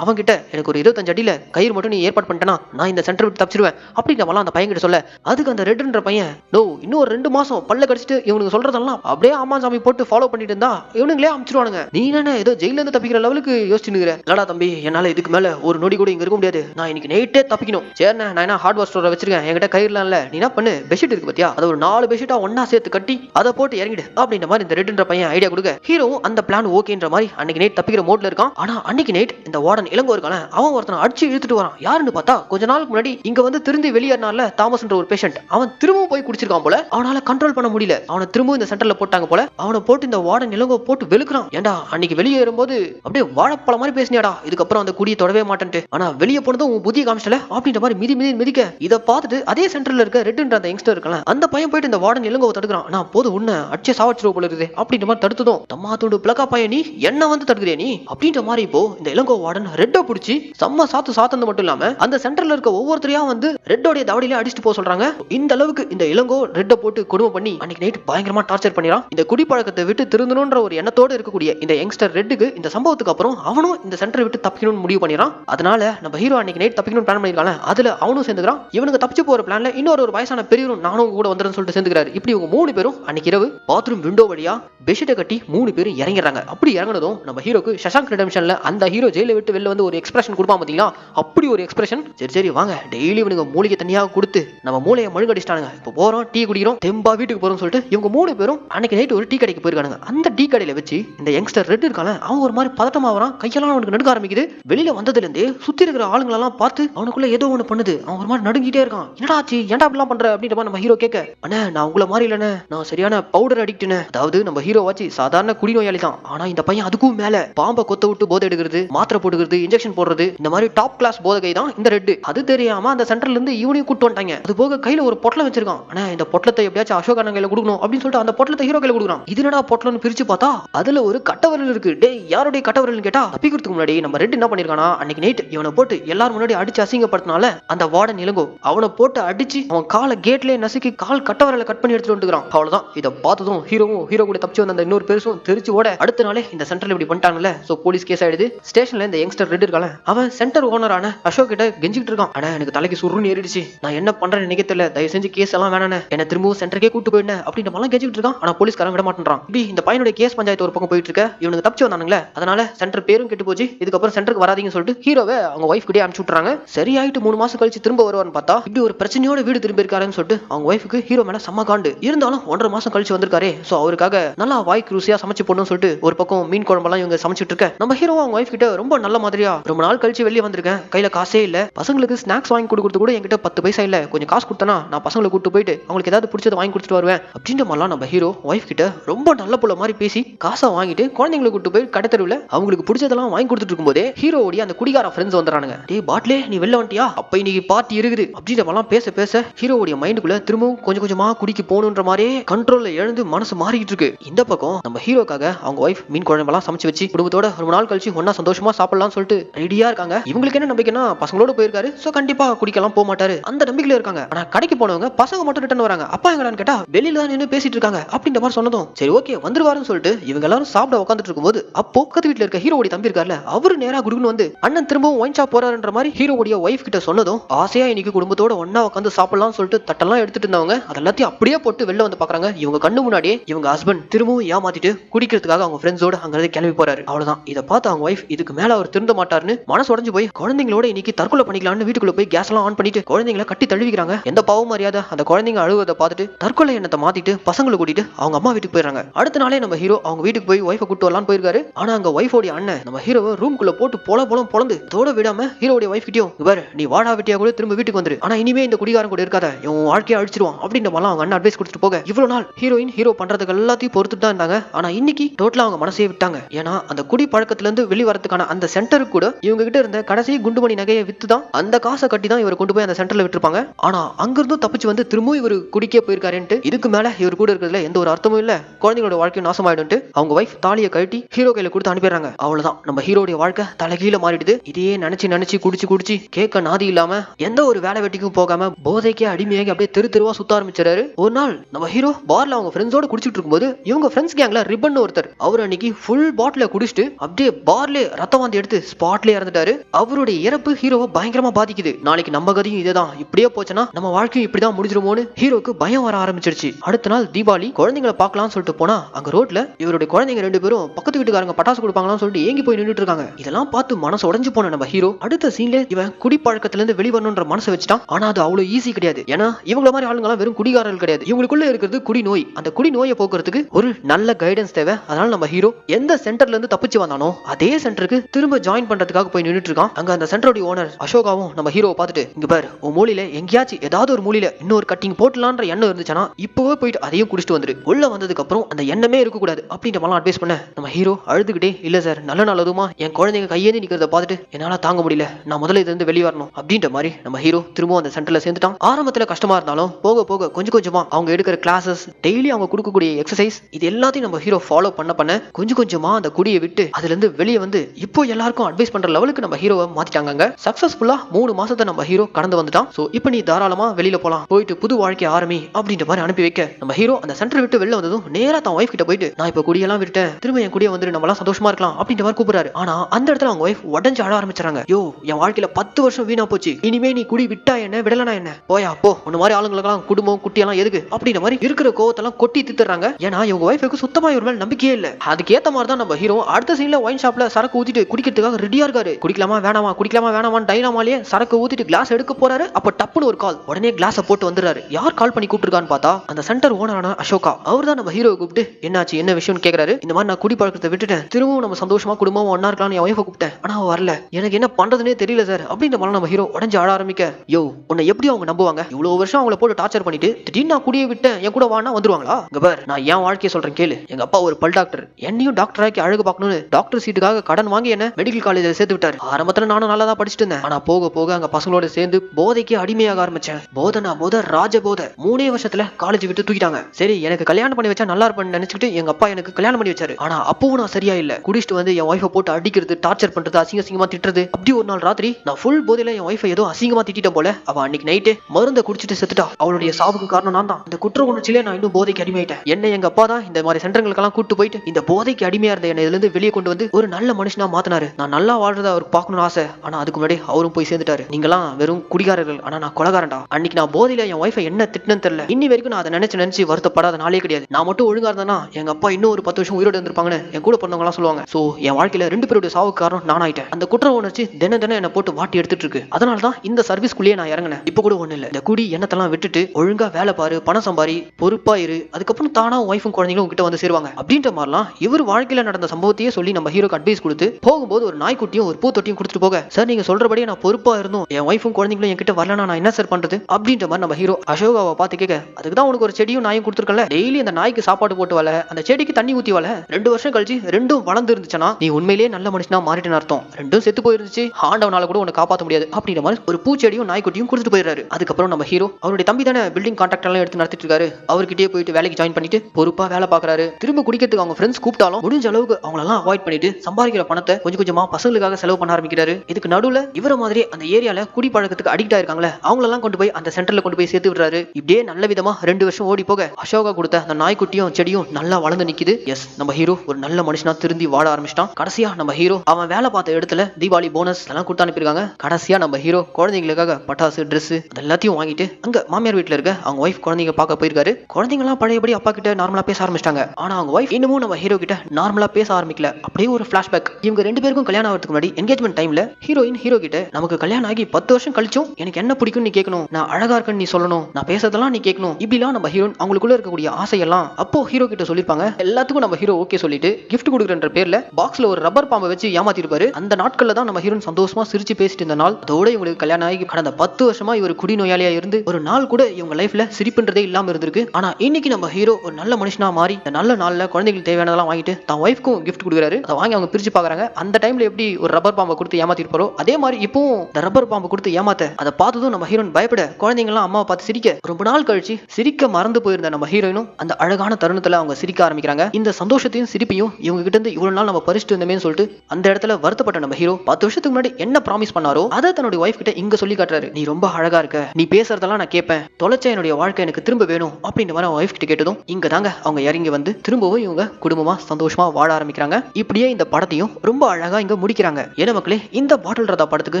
அவன் கிட்ட எனக்கு ஒரு இருபத்தஞ்சு அடியில கயிறு மட்டும் நீ ஏற்பாடு பண்ணிட்டனா நான் இந்த சென்டர் விட்டு தப்பிச்சிருவேன். அப்படின்னு அந்த பையன் கிட்ட சொல்ல அதுக்கு அந்த ரெட்ன்ற பையன் நோ இன்னும் ஒரு ரெண்டு மாசம் பல்ல கடிச்சிட்டு இவனுக்கு சொல்றதெல்லாம் அப்படியே ஆமா சாமி போட்டு ஃபாலோ பண்ணிட்டு இருந்தா இவனுங்களே அமைச்சிருவானுங்க. நீ என்ன ஏதோ ஜெயில இருந்து தப்பிக்கிற லெவலுக்கு யோசிச்சு நிக்கிற இல்லடா தம்பி என்னால இதுக்கு மேல ஒரு நொடி கூட இங்க இருக்க முடியாது. நான் இன்னைக்கு நைட்டே தப்பிக்கணும். சரிண்ணா நான் என்ன ஹார்ட்வேர் ஸ்டோரை வச்சிருக்கேன். என்கிட்ட கயிறுலாம் இல்ல. நீ என்ன பண்ணு? பெட்ஷீட் இருக்கு பத்தியா? அதை ஒரு நாலு பெட்ஷீட்டா ஒன்னா சேர்த்து கட்டி அதை போட்டு இறங்கிடு. அப்படின்ற மாதிரி இந்த ரெட்ன்ற பையன் ஐடியா கொடுக்க ஹீரோவும் அந்த பிளான் ஓகேன்ற மாதிரி அன்னைக்கு நைட் தப்பிக்கிற மோட்ல இருக்கான். ஆனா அன்னைக்கு நைட் இந்த வார்டன் இளங்கோ இருக்கான அவன் ஒருத்தனை அடிச்சு இழுத்துட்டு வரான். யாருன்னு பார்த்தா கொஞ்ச நாளுக்கு முன்னாடி இங்க வந்து திரும்பி வெளியேறினால தாமஸ்ன்ற ஒரு பேஷண்ட் அவன் திரும்பவும் போய் குடிச்சிருக்கான் போல. அவனால கண்ட்ரோல் பண்ண முடியல. அவனை திரும்பவும் இந்த சென்டர்ல போட்டாங்க போல. அவனை போட்டு இந்த வார்டன் இளங்கோ போட்டு வெளுக்கிறான். ஏண்டா அன்னைக்கு வெளியேறும்போது அப்படியே வாழைப்பழம் மாதிரி பேசினியாடா. இதுக்கப்புறம் அந்த குடியை தொடவே மாட்டேன்ட்டு. ஆனா வெளியே போனதும் உன் புதிய காமிச்சல அப்படின்ற மாதிரி மிதி மிதி மிதிக்க. இதை பார்த்துட்டு அதே சென்டர்ல இருக்க ரெட்டுன்ற அந்த யங்ஸ்டர் இருக்கல அந்த பையன் போயிட்டு இந்த வார்டன் இளங்கோவை தடுக்கிறான். நான் போது உன்னை அடிச்சு சாவச்சிருவோம் போல இருக்குது. அப்படின்ற மாதிரி தடுத்ததும் தம்மா தூண்டு பிளக்கா பையன் நீ என்ன வந்து தடுக்கிறியா நீ? அப்படின்ற மாதிரி இப்போ இந்த இளங்கோ வார்டன் ரெட்டை பிடிச்சி செம்ம சாத்து சாத்தது மட்டும் இல்லாம அந்த சென்டர்ல இருக்க ஒவ்வொருத்தரையா வந்து ரெட்டோடைய தவடியில அடிச்சுட்டு போக சொல்றாங்க. இந்த அளவுக்கு இந்த இளங்கோ ரெட்டை போட்டு கொடுமை பண்ணி அன்னைக்கு நைட் பயங்கரமா டார்ச்சர் பண்ணிறான். இந்த குடிப்பழக்கத்தை விட்டு திருந்தணும்ன்ற ஒரு எண்ணத்தோடு இருக்கக்கூடிய இந்த யங்ஸ்டர் ரெட்டுக்கு இந்த சம்பவத்துக்கு அப்புறம் அவனும் இந்த சென்டரை விட்டு தப்பிக்கணும்னு முடிவு பண்ணிறான். அதனால நம்ம ஹீரோ அன்னைக்கு நைட் தப்பிக்கணும் பிளான் பண்ணிருக்காங்க அதுல அவனும் சேர்ந்துக்கிறான். இவனுக்கு தப்பிச்சு போற பிளான்ல இன்னொரு ஒரு வயசான பெரியவரும் நானும் கூட வந்துடும் சொல்லிட்டு சேர்ந்துக்கிறாரு. இப்படி இவங்க மூணு பேரும் அன்னைக்கு இரவு பாத்ரூம் விண்டோ வழியா பெட்ஷீட்டை கட்டி மூணு பேரும் இறங்கிடுறாங்க. அப்படி இறங்குனதும் நம்ம ஹீரோ ஹீரோக்கு சசாங்க் ரிடம்ஷன்ல அந்த ஹீரோ ஜெயில விட்டு வெளில வந்து ஒரு எக்ஸ்பிரஷன் கொடுப்பான் பாத்தீங்களா அப்படி ஒரு எக்ஸ்பிரஷன் சரி சரி வாங்க. டெய்லி இவனுக்கு மூலிகை தனியாக கொடுத்து நம்ம மூளையை மழுங்கடிச்சிட்டானுங்க. இப்போ போறோம் டீ குடிக்கிறோம் தெம்பா வீட்டுக்கு போறோம் சொல்லிட்டு இவங்க மூணு பேரும் அன்னைக்கு நைட்டு ஒரு டீ கடைக்கு போயிருக்கானுங்க. அந்த டீ கடையில வச்சு இந்த யங்ஸ்டர் ரெட் இருக்கான அவன் ஒரு மாதிரி பதட்டமா வரான். கையெல்லாம் அவனுக்கு நடுக்க ஆரம்பிக்குது. வெளியில வந்ததுல சுற்றி சுத்தி இருக்கிற ஆளுங்களெல்லாம் பார்த்து அவனுக்குள்ள ஏதோ ஒண்ணு பண்ணுது. அவன் ஒரு மாதிரி நடுங்கிட்டே இருக்கான். என்னடா ஆச்சு? ஏன்டா அப்படிலாம் பண்ற? அப்படின்ற மாதிரி நம்ம ஹீரோ கேட்க அண்ணா நான் உங்களை மாதிரி இல்லைண்ணே. நான் சரியான பவுடர் அடிக்ட்னு அதாவது நம்ம ஹீரோ வாச்சு சாதாரண குடிநோயாளி தான். ஆனா இந்த பையன் அதுக்கும் மேல பாம்பை கொத்த விட்டு போதை எடுக்கிறது மாத்திரை போட்டுக்கிறது இன்ஜெக்ஷன் போடுறது இந்த மாதிரி டாப் கிளாஸ் போதகை தான் இந்த ரெட்டு அது தெரியாம அந்த சென்டர்ல இருந்து இவனையும் கூட்டு வந்துட்டாங்க. அது போக கையில ஒரு பொட்டலம் வச்சிருக்கான். ஆனா இந்த பொட்டலத்தை எப்படியாச்சும் அசோகா கையில கொடுக்கணும் அப்படின்னு சொல்லிட்டு அந்த பொட்டலத்தை ஹீரோ கையில கொடுக்குறான். இது என்னடா பொட்டலம்னு பிரிச்சு பார்த்தா அதுல ஒரு கட்டவரல் இருக்கு. டேய் யாருடைய கட்டவரல்னு கேட்டா தப்பிக்கிறதுக்கு முன்னாடி நம்ம ரெட் என்ன பண்ணிருக்கானா? அன்னைக்கு நைட் இவனை போட்டு எல்லாரும் முன்னாடி அடிச்சு அசிங்கப்படுத்தினால அந்த வார்டன் இளங்கோ அவனை போட்டு அடிச்சு அவன் காலை கேட்லயே நசுக்கி கால் கட்டவரலை கட் பண்ணி எடுத்துட்டு வந்துக்கிறான் அவ்வளவுதான். இதை பார்த்ததும் ஹீரோவும் ஹீரோ கூட தப்பிச்சு வந்த அந்த இன்னொரு பெருசும் தெரிச்சு ஓட அடுத்த நாளே இந்த சென்டர்ல இப்படி பண்ணிட்டாங்கல்ல? சோ போலீஸ் கேஸ் ஆயிடுது. ஸ்டேஷன்ல இந்த யங்ஸ்டர் ரெட் இருக்கால அவன் சென்டர் ஓனரான அசோக் கிட்ட கெஞ்சிட்டு இருக்கான். ஆனா எனக்கு தலைக்கு சுருன்னு ஏறிடுச்சு. நான் என்ன பண்றேன்னு நினைக்க தெரியல. தயவு செஞ்சு கேஸ் எல்லாம் வேணானே என்ன திரும்பவும் சென்டருக்கே கூட்டு போயிட்டேன் அப்படின்ற மாதிரி கெஞ்சிட்டு இருக்கான். ஆனா போலீஸ்காரன் விட மாட்டேன்றான். இப்படி இந்த பையனுடைய கேஸ் பஞ்சாயத்து ஒரு பக்கம் போயிட்டு இருக்க. இவனுக்கு தப்பிச்சு வந்தானுங்களே. அதனால சென்டர் பேரும் கெட்டு போச்சு. இதுக்கப்புறம் சென்டருக்கு வராதீங்கன்னு சொல்லிட்டு ஹீரோவை அவங்க ஒய்ஃப் கிட்டே அனுப்பிச்சு விட்டுறாங்க. சரியாயிட்டு மூணு மாசம் கழிச்சு திரும்ப வருவான்னு பார்த்தா இப்படி ஒரு பிரச்சனையோட வீடு திரும்பி இருக்காருன்னு சொல்லிட்டு அவங்க ஒய்ஃபுக்கு ஹீரோ மேல செம்ம காண்டு. இருந்தாலும் ஒன்றரை மாசம் கழிச்சு வந்திருக்காரே. சோ அவருக்காக நல்லா வாய்க்கு ருசியா சமைச்சு போடணும்னு சொல்லிட்டு ஒரு பக்கம் மீன் குழம்பெல்லாம் இவங்க சமைச்சிட்டு இருக்க நம்ம ஹீரோ அவங்க ஒய்ஃப் கிட்ட ரொம்ப நல்ல மாதிரியா ரொம்ப நாள் கழிச்சு வெளியே வந்திருக்கேன். கையில காசே இல்ல. பசங்களுக்கு ஸ்நாக்ஸ் வாங்கி கொடுக்கறது கூட என்கிட்ட பத்து பைசா இல்ல. கொஞ்சம் காசு கொடுத்தனா நான் பசங்களை கூட்டு போயிட்டு அவங்களுக்கு ஏதாவது பிடிச்சதை வாங்கி கொடுத்துட்டு வருவேன். அப்படின்ற மாதிரிலாம் நம்ம ஹீரோ ஒய்ஃப் கிட்ட ரொம்ப நல்ல புள்ள மாதிரி பேசி காசை வாங்கிட்டு குழந்தைங்களை கூட்டு போய் கடை அவங்களுக்கு பிடிச்சதெல்லாம் வாங்கி கொடுத்துட்டு இருக்கும்போதே ஹீரோடைய அந்த குடிகார ஃப்ரெண்ட்ஸ் வந்துறானுங்க டே பாட்லே நீ வெளில வந்துட்டியா? அப்ப இன்னைக்கு பார்ட்டி இருக்குது. அப்படின்ற மாதிரிலாம் பேச பேச ஹீரோவுடைய மைண்டுக்குள்ள திரும்பவும் கொஞ்சம் கொஞ்சமா குடிக்கு போகணுன்ற மாதிரியே கண்ட்ரோல்ல எழுந்து மனசு மாறிக்கிட்டு இருக்கு. இந்த பக்கம் நம்ம ஹீரோக்காக அவங்க ஒய்ஃப் மீன் குழம்பெல்லாம் சமைச்சு வச்சு குடும்பத்தோட ரொம்ப நாள் கழிச்சு ஒன்னா சந்தோஷமா சாப்பிடலாம்னு சொல்லிட்டு ரெடியா இருக்காங்க. இவங்களுக்கு என்ன நம்பிக்கைன்னா பசங்களோட போயிருக்காரு. சோ கண்டிப்பா குடிக்கலாம் போக மாட்டாரு. அந்த நம்பிக்கையில இருக்காங்க. ஆனா கடைக்கு போனவங்க பசங்க மட்டும் ரிட்டர்ன் வராங்க. அப்பா எங்கடான்னு கேட்டா வெளியில தான் நின்னு பேசிட்டு இருக்காங்க அப்படின்ற மாதிரி சொன்னதும் சரி ஓகே வந்துருவாருன்னு சொல்லிட்டு இவங்க எல்லாரும் சாப்பிட உட்காந்துட்டு இருக்கும்போது அப்போ பக்கத்து வீட்டுல இருக்க ஹீரோடி தம்பி இருக்கார்ல அவரு நேரா குடுக்குன்னு வந்து அண்ணன் திரும்பவும் ஒயின் ஷாப் போறாருன்ற மாதிரி ஹீரோடிய ஒய்ஃப் கிட்ட சொன்னதும் ஆசையா இன்னைக்கு குடும்பத்தோட ஒன்னா உட்காந்து சாப்பிடலாம்னு சொல்லிட்டு தட்டெல்லாம் எடுத்துட்டு இருந்தவங்க அதெல்லாத்தையும் அப்படியே போட்டு வெளில வந்து பாக்குறாங்க. இவங்க கண்ணு முன்னாடியே இவங்க ஹஸ்பண்ட் திரும்பவும் ஏமாத்திட்டு குடிக்கிறதுக்காக அவங்க ஃப்ரெண்ட்ஸோட அங்கிருந்து கிளம்பி போறாரு. அவ்வளவுதான். இதை பார்த்து அவங்க ஒய்ஃப் இதுக்கு மேல அவர் திருந்த மாட்டாருன்னு மனசு உடஞ்சு போய் குழந்தைங்களோட இன்னைக்கு தற்கொலை பண்ணிக்கலாம்னு வீட்டுக்குள்ள போய் கேஸ் எல்லாம் ஆன் பண்ணிட்டு குழந்தைங்களை கட்டி தழுவிக்கிறாங்க. எந்த பாவம் மரியாதை அந்த குழந்தைங்க அழுவதை பார்த்துட்டு தற்கொலை எண்ணத்தை மாத்திட்டு பசங்களை கூட்டிட்டு அவங்க அம்மா வீட்டுக்கு போயிடுறாங்க. அடுத்த நாளே நம்ம ஹீரோ அவங்க வீட்டுக்கு போய் ஒய்ஃபை கூட்டு வரலாம்னு போயிருக்காரு. ஆனா அங்க ஒய்ஃபோடைய அண்ணன் நம்ம ஹீரோவை ரூம்குள்ள போட்டு போல போலம் பொழந்து தோட விடாம ஹீரோடைய ஒய்ஃப் கிட்டயும் இவர் நீ வாடா வெட்டியா கூட திரும்ப வீட்டுக்கு வந்துரு. ஆனா இனிமே இந்த குடிகாரன் கூட இருக்காத. இவன் வாழ்க்கையை அழிச்சிருவான். அப்படின்ற மாதிரிலாம் அவங்க அண்ணன் அட்வைஸ் கொடுத்துட்டு போக இவ்வளவு நாள் ஹீரோயின் ஹீரோ பண்றதுக்கு எல்லாத்தையும் பொறுத்துட்டு தான் இருந்தாங்க. ஆனா இன்னைக்கு டோட்டலா அவங்க மனசே விட்டாங்க. ஏன்னா அந்த குடி பழக்கத்துல இருந்து வெளி அந்த சென்டருக்கு கூட இவங்க கிட்ட இருந்த கடைசி குண்டுமணி நகையை வித்து தான் அந்த காசை கட்டி தான் இவர் கொண்டு போய் அந்த சென்டர்ல விட்டுருப்பாங்க. ஆனா அங்கிருந்தும் தப்பிச்சு வந்து திரும்பவும் இவர் குடிக்கே போயிருக்காருன்ட்டு இதுக்கு மேல இவர் கூட இருக்கிறதுல எந்த ஒரு அர்த்தமும் இல்ல. குழந்தைங்களோட வாழ்க்கையும் நாசமாயிடும்ட்டு அவங்க ஒய்ஃப் தாலியை கழட்டி ஹீரோ கையில கொடுத்து அனுப்பிடுறாங்க. அவ்வளவுதான். நம்ம ஹீரோடைய வாழ்க்கை தலைகீழ மாறிடுது. இதையே நினைச்சு நினைச்சு குடிச்சு குடிச்சு கேட்க நாதி இல்லாம எந்த ஒரு வேலை வெட்டிக்கும் போகாம போதைக்கே அடிமையாகி அப்படியே தெரு தெருவா சுத்த ஆரம்பிச்சாரு ஒரு நாள் நம்ம ஹீரோ பார்ல அவங்க ஃப்ரெண்ட்ஸோட குடிச்சிட்டு இருக்கும்போது இவங்க ஃப்ரெண்ட்ஸ் கேங்ல ரிப்பன் ஒருத்தர். அவர் அன்னைக்கு ஃபுல் பாட்டில குடிச்சிட்டு அப்படியே பார்லே ரத்த வாந்தி எடுத்து ஸ்பாட்ல இறந்துட்டாரு. அவருடைய இறப்பு ஹீரோவை பயங்கரமா பாதிக்குது. நாளைக்கு நம்ம கதையும் இதேதான். இப்படியே போச்சுன்னா நம்ம வாழ்க்கையும் இப்படிதான் முடிஞ்சிருமோன்னு ஹீரோக்கு பயம் வர ஆரம்பிச்சிருச்சு. அடுத்த நாள் தீபாவளி குழந்தைங்களை பார்க்கலாம்னு சொல்லிட்டு போனா அங்க ரோட்ல இவருடைய குழந்தைங்க ரெண்டு பேரும் பக்கத்து வீட்டுக்காரங்க பட்டாசு கொடுப்பாங்களான்னு சொல்லிட்டு ஏங்கி போய் நின்னுட்டு இருக்காங்க. இதெல்லாம் பார்த்து மனசு உடஞ்சு போன நம்ம ஹீரோ அடுத்த சீன்ல இவன் குடிப்பழக்கத்துல இருந்து வெளிவரணுன்ற மனசை வச்சுட்டான். ஆனா அது அவ்வளவு ஈஸி கிடையாது. ஏன்னா இவங்கள மாதிரி ஆளுங்கலாம் வெறும் குடிகாரர்கள் கிடையாது. இவங்களுக்குள்ள இருக்கிறது குடி நோய் அந்த குடி நோயை போக்குறதுக்கு ஒரு நல்ல கைடன்ஸ் தேவை. அதனால நம்ம ஹீரோ எந்த சென்டர்ல இருந்து தப்பிச்சு வந்தானோ? அதே சென்டருக்கு திரும்ப ஜாயின் பண்றதுக்காக போய் நின்னுட்டு இருக்கான் அங்க அந்த சென்டருடைய ஓனர் அசோகாவும் நம்ம ஹீரோவை பார்த்துட்டு இங்க பாரு உன் மூலையில எங்கேயாச்சும் ஏதாவது ஒரு மூலையில இன்னொரு கட்டிங் போட்டலான்ற எண்ணம் இருந்துச்சுன்னா இப்போவே போயிட்டு அதையும் குடிச்சிட்டு வந்துரு. உள்ள வந்ததுக்கு அப்புறம் அந்த எண்ணமே இருக்கக்கூடாது. அப்படின்ற மாதிரி அட்வைஸ் பண்ண நம்ம ஹீரோ அழுதுகிட்டே இல்ல சார் நல்ல நாள் அதுமா என் குழந்தைங்க கையேந்தி நிக்கிறத பார்த்துட்டு என்னால தாங்க முடியல. நான் முதல்ல இதுல இருந்து வெளியே வரணும். அப்படின்ற மாதிரி நம்ம ஹீரோ திரும்பவும் அந்த சென்டர்ல சேர்ந்துட்டான். ஆரம்பத்துல கஷ்டமா இருந்தாலும் போக போக கொஞ்சம் கொஞ்சமா அவங்க எடுக்கிற கிளாஸஸ் டெய்லி அவங்க கொடுக்கக்கூடிய எக்ஸசைஸ் இது எல்லாத்தையும் நம்ம ஹீரோ ஃபாலோ பண்ண பண்ண கொஞ்சம் கொஞ்சமா அந்த குடியை விட்டு அதுல இருந்து வெளியே வந்து இப்போ எல்லாருக்கும் அட்வைஸ் பண்ற லெவலுக்கு நம்ம ஹீரோவை மாத்திட்டாங்க சக்சஸ்ஃபுல்லா மூணு மாசத்தை நம்ம ஹீரோ கடந்து வந்துட்டான். சோ இப்போ நீ தாராளமா வெளியில போலாம். போயிட்டு புது வாழ்க்கை ஆரம்பி அப்படின்ற மாதிரி அனுப்பி வைக்க. நம்ம ஹீரோ அந்த சென்டர் விட்டு வெளில வந்ததும் நேரா தான் ஒய்ஃப் கிட்ட போயிட்டு நான் இப்போ குடியெல்லாம் விட்டுட்டேன். திரும்ப என் குடியை வந்துட்டு நம்மளாம் சந்தோஷமா இருக்கலாம். அப்படின்ற மாதிரி கூப்பிடுறாரு. ஆனா அந்த இடத்துல அவங்க ஒய்ஃப் உடஞ்சு அழ ஆரம்பிச்சாங்க யோ என் வாழ்க்கையில பத்து வருஷம் வீணா போச்சு. இனிமே நீ குடி விட்டா என்ன? விடலனா என்ன? போயா போ. உன்ன மாதிரி ஆளுங்களுக்கெல்லாம் குடும்பம் குட்டியெல்லாம் எதுக்கு? அப்படின்ற மாதிரி இருக்கிற கோவத்தெல்லாம் கொட்டி தித்துறாங்க ஏன்னா இவங்க ஒய்ஃபுக்கு சுத்தமா இவர் மேல நம்பிக்கையே இல்ல. அதுக்கேத்த மாதிரி தான் நம்ம ஹீரோ அடுத்த சீன்ல ஒயின் ஷாப்ல சரக்கு ஊத்திட்டு குடிக்கிறதுக்காக ரெடியா இருக்காரு. குடிக்கலாமா வேணாமா குடிக்கலாமா வேணாமான்னு டைனாமாலேயே சரக்கு ஊத்திட்டு கிளாஸ் எடுக்க போறாரு. அப்ப டப்புன்னு ஒரு கால் உடனே கிளாஸை போட்டு வந்துடுறாரு. யார் கால் பண்ணி கூப்பிட்டுருக்கான்னு பார்த்தா அந்த சென்டர் ஓனரான அசோகா. அவர் தான் நம்ம ஹீரோ கூப்பிட்டு என்னாச்சு என்ன விஷயம்னு கேக்குறாரு. இந்த மாதிரி நான் குடி பழக்கத்தை விட்டுட்டேன். திரும்பவும் நம்ம சந்தோஷமா குடும்பம் ஒன்னா இருக்கலாம்னு என் ஒய்ஃபை கூப்பிட்டேன். ஆனா அவ வரல. எனக்கு என்ன பண்றதுனே தெரியல சார் அப்படின்ற மாதிரி நம்ம ஹீரோ உடஞ்சு ஆட ஆரம்பிக்க. யோ உன்னை எப்படி அவங்க நம்புவாங்க? இவ்வளவு வருஷம் அவங்கள போட்டு டார்ச்சர் பண்ணிட்டு திடீர்னு நான் குடியை விட்டேன். என் கூட வானா வந்துருவாங்களா? இங்க நான் என் வாழ்க்கையை சொல்றேன் கேளு. எங்க அப்பா ஒரு பல் டாக்டர் என்னையும் டாக்டர் ஆக்கி வேலை பார்க்கணும்னு? டாக்டர் சீட்டுக்காக கடன் வாங்கி என்ன மெடிக்கல் காலேஜில் சேர்த்து விட்டாரு. ஆரம்பத்தில் நானும் நல்லா தான் படிச்சுட்டு இருந்தேன். ஆனால் போக போக அங்க பசங்களோட சேர்ந்து போதைக்கு அடிமையாக ஆரம்பிச்சேன். போதனா போத ராஜ போத மூணே வருஷத்துல காலேஜ் விட்டு தூக்கிட்டாங்க. சரி எனக்கு கல்யாணம் பண்ணி வச்சா நல்லா இருப்பேன் நினைச்சுக்கிட்டு எங்க அப்பா எனக்கு கல்யாணம் பண்ணி வச்சாரு. ஆனா அப்பவும் நான் சரியா இல்ல. குடிச்சிட்டு வந்து என் ஒய்ஃபை போட்டு அடிக்கிறது டார்ச்சர் பண்றது அசிங்க அசிங்கமா திட்டுறது. அப்படி ஒரு நாள் ராத்திரி நான் ஃபுல் போதையில என் ஒய்ஃபை ஏதோ அசிங்கமா திட்டிட்டேன் போல. அவ அன்னைக்கு நைட்டு மருந்தை குடிச்சிட்டு செத்துட்டா. அவளுடைய சாவுக்கு காரணம் நான் தான். இந்த குற்ற உணர்ச்சியிலே நான் இன்னும் போதைக்கு அடிமையாயிட்டேன். என்ன எங்க அப்பா தான் இந்த மாதிரி சென்டர்களுக்கெல்லாம் கூட்டு போயிட்டு இந்த போதைக்கு அடிமையா இருந்த என்னை இருந்து வெளியே கொண்டு வந்து ஒரு நல்ல மனுஷனா மாத்தினாரு. நான் நல்லா வாழ்றத அவர் பார்க்கணும்னு ஆசை. ஆனா அதுக்கு முன்னாடி அவரும் போய் சேர்ந்துட்டாரு. நீங்களாம் வெறும் குடிகாரர்கள். ஆனா நான் கொலகாரன்டா. அன்னைக்கு நான் போதையில என் ஒய்ஃபை என்ன திட்டினு தெரியல. இன்னி வரைக்கும் நான் அதை நினைச்சு நினைச்சு வருத்தப்படாத நாளே கிடையாது. நான் மட்டும் ஒழுங்கா இருந்தேன்னா எங்க அப்பா இன்னும் ஒரு பத்து வருஷம் உயிரோடு இருந்திருப்பாங்கன்னு என் கூட பிறந்தவங்க எல்லாம் சொல்லுவாங்க. சோ என் வாழ்க்கையில ரெண்டு பேருடைய சாவுக்கு காரணம் நான் ஆயிட்டேன். அந்த குற்ற உணர்ச்சி தினம் தினம் என்ன போட்டு வாட்டி எடுத்துட்டு இருக்கு. அதனால தான் இந்த சர்வீஸ்க்குள்ளேயே நான் இறங்கினேன். இப்போ கூட ஒண்ணு இல்ல. இந்த குடி எண்ணத்தெல்லாம் விட்டுட்டு ஒழுங்கா வேலை பாரு பணம் சம்பாரி பொறுப்பா இரு. அதுக்கப்புறம் தானா ஒய்ஃபும் குழந்தைங்களும் உங்ககிட்ட வந்து சேருவாங்க. அப்படின்ற மாதிரிலாம் இவர் வாழ்க்கையில நடந்த சம்பவத்தையே சொல்லி நம்ம ஹீரோக்கு அட்வைஸ் கொடுத்து போகும்போது ஒரு நாய்க்குட்டியும் ஒரு பூத்தொட்டியும் கொடுத்துட்டு போக சார் நீங்க சொல்றபடியே நான் பொறுப்பா இருந்தோம். என் ஒய்ஃபும் குழந்தைங்களும் என்கிட்ட வரலனா நான் என்ன சார் பண்றது? அப்படின்ற மாதிரி நம்ம ஹீரோ அசோகாவை பார்த்து கேட்க அதுக்கு தான் உனக்கு ஒரு செடியும் நாயும் கொடுத்துருக்கல டெய்லி அந்த நாய்க்கு சாப்பாடு போட்டு வல அந்த செடிக்கு தண்ணி ஊத்தி வல ரெண்டு வருஷம் கழிச்சு ரெண்டும் வளர்ந்து இருந்துச்சுன்னா நீ உண்மையிலேயே நல்ல மனுஷனா மாறிட்டேன்னு அர்த்தம். ரெண்டும் செத்து போயிருந்துச்சு. ஆண்டவனால கூட உன்னை காப்பாற்ற முடியாது. அப்படின்ற மாதிரி ஒரு பூச்செடியும் நாய்க்குட்டியும் கொடுத்துட்டு போயிடுறாரு. அதுக்கப்புறம் நம்ம ஹீரோ அவருடைய தம்பி தானே பில்டிங் கான்ட்ராக்ட் எல்லாம் எடுத்து நடத்திட்டு இருக்காரு. அவர்கிட்டயே போயிட்டு வேலைக்கு ஜாயின் பண்ணிட்டு பொறுப்பா வேலை பாக்குறாரு திரும்ப குடிக்கிறதுக்கு அவங்க ஃப்ரெண்ட்ஸ் கூப்பிட்டாலும் முடிஞ்ச அளவுக்கு அவங்களெல்லாம் அவாய்ட் பண்ணிட்டு சம்பாதிக்கிற பணத்தை கொஞ்சம் கொஞ்சமா பசங்களுக்காக செலவு பண்ண ஆரம்பிக்கிறாரு. இதுக்கு நடுவுல இவர மாதிரி அந்த ஏரியால குடி பழக்கத்துக்கு அடிக்ட் ஆயிருக்காங்களே அவங்களெல்லாம் கொண்டு போய் அந்த சென்டர்ல கொண்டு போய் சேர்த்து விடுறாரு. இப்படியே நல்ல விதமா ரெண்டு வருஷம் ஓடி போக அசோகா கொடுத்த அந்த நாய்க்குட்டியும் செடியும் நல்லா வளர்ந்து நிக்குது. எஸ் நம்ம ஹீரோ ஒரு நல்ல மனுஷனா திருந்தி வாழ ஆரம்பிச்சிட்டான். கடைசியா நம்ம ஹீரோ அவன் வேலை பார்த்த இடத்துல தீபாவளி போனஸ் எல்லாம் கொடுத்து அனுப்பியிருக்காங்க. கடைசியா நம்ம ஹீரோ குழந்தைங்களுக்காக பட்டாசு ட்ரெஸ் அது எல்லாத்தையும் வாங்கிட்டு அங்க மாமியார் வீட்டுல இருக்க அவங்க ஒய்ஃப் குழந்தைங்க பார்க்க போயிருக்காரு. குழந்தைங்கலாம் பழையபடி அப்பா கிட்ட நார்மலா பேச ஆரம்பிச்சிட்டாங்க. ஆனா அவங்க ஒய்ஃப் இன்னமும் நம்ம ஹீரோ கிட்ட நார்மலா பேச ஆரம்பிக்கல. அப்படியே ஒரு ஃபிளாஷ்பேக் இவங்க ரெண்டு பேருக்கும் கல்யாணம் ஆகிறதுக்கு முன்னாடி என்கேஜ்மெண்ட் டைம்ல ஹீரோயின் ஹீரோ கிட்ட நமக்கு கல்யாணம் ஆகி பத்து வருஷம் கழிச்சும் எனக்கு என்ன பிடிக்கும்னு நீ கேட்கணும். நான் அழகா இருக்கேன்னு நீ சொல்லணும். நான் பேசுறதெல்லாம் நீ கேட்கணும். இப்படிலாம் நம்ம ஹீரோன் அவங்களுக்குள்ள இருக்கக்கூடிய ஆசையெல்லாம் அப்போ ஹீரோ கிட்ட சொல்லிருப்பாங்க எல்லாத்துக்கும் நம்ம ஹீரோ ஓகே சொல்லிட்டு கிஃப்ட் கொடுக்குறன்ற பேர்ல பாக்ஸ்ல ஒரு ரப்பர் பாம்பை வச்சு ஏமாத்திருப்பாரு. அந்த நாட்கள்ல தான் நம்ம ஹீரோன் சந்தோஷமா சிரிச்சு பேசிட்டு இருந்த நாள். அதோட இவங்களுக்கு கல்யாணம் ஆகி கடந்த பத்து வருஷமா இவர் குடி நோயாளியா இருந்து ஒரு நாள் கூட இவங்க லைஃப்ல சிரிப்புன்றதே இல்லாம இருந்திருக்கு. ஆனா இன்னைக்கு நம்ம ஹீரோ ஒரு நல்ல மனுஷனா மாறி இந்த நல்ல நாள்ல குழந்தைகளுக்கு தேவையானதெல்லாம் வாங்கிட்டு தான் ஒய்ஃப்க்கும் கிஃப்ட் கொடுக்குறாரு. அதை வாங்கி அவங்க பிரிச்சு பாக்குறாங்க அந்த டைம்ல எப்படி ஒரு ரப்பர் பாம்பை கொடுத்து ஏமாத்திருப்பாரோ அதே மாதிரி இப்பவும் இந்த ரப்பர் பாம்பை கொடுத்து ஏமாத்த அதை பார்த்ததும் நம்ம ஹீரோயின் பயப்பட குழந்தைங்கலாம் அம்மாவை பார்த்து சிரிக்க ரொம்ப நாள் கழிச்சு சிரிக்க மறந்து போயிருந்த நம்ம ஹீரோயினும் அந்த அழகான தருணத்துல அவங்க சிரிக்க ஆரம்பிக்கிறாங்க. இந்த சந்தோஷத்தையும் சிரிப்பையும் இவங்க கிட்ட இருந்து இவ்வளவு நாள் நம்ம பறிச்சுட்டு இருந்தோமேன்னு சொல்லிட்டு அந்த இடத்துல வருத்தப்பட்ட நம்ம ஹீரோ பத்து வருஷத்துக்கு முன்னாடி என்ன ப்ராமிஸ் பண்ணாரோ அதை தன்னுடைய ஒய்ஃப் கிட்ட இங்க சொல்லி காட்டுறாரு. நீ ரொம்ப அழகா இருக்க. நீ பேசுறதெல்லாம் நான் கேட்பேன். தொலைச்ச என்னுடைய வாழ்க்கை எனக்கு திரும்ப வேணும். அப்படின்னு மாதிரி ஒய்ஃப் கிட்ட கேட்டதும் இங்க தாங்க அவங்க இறங்கி வந்து திரும்பவும் இவங்க குடும்பமா சந்தோஷமா வாழ ஆரம்பிக்கிறாங்க. ஆரம்பிக்கிறாங்க இப்படியே இந்த படத்தையும் ரொம்ப அழகா இங்க முடிக்கிறாங்க. ஏன்னா மக்களே இந்த பாட்டில் ரதா படத்துக்கு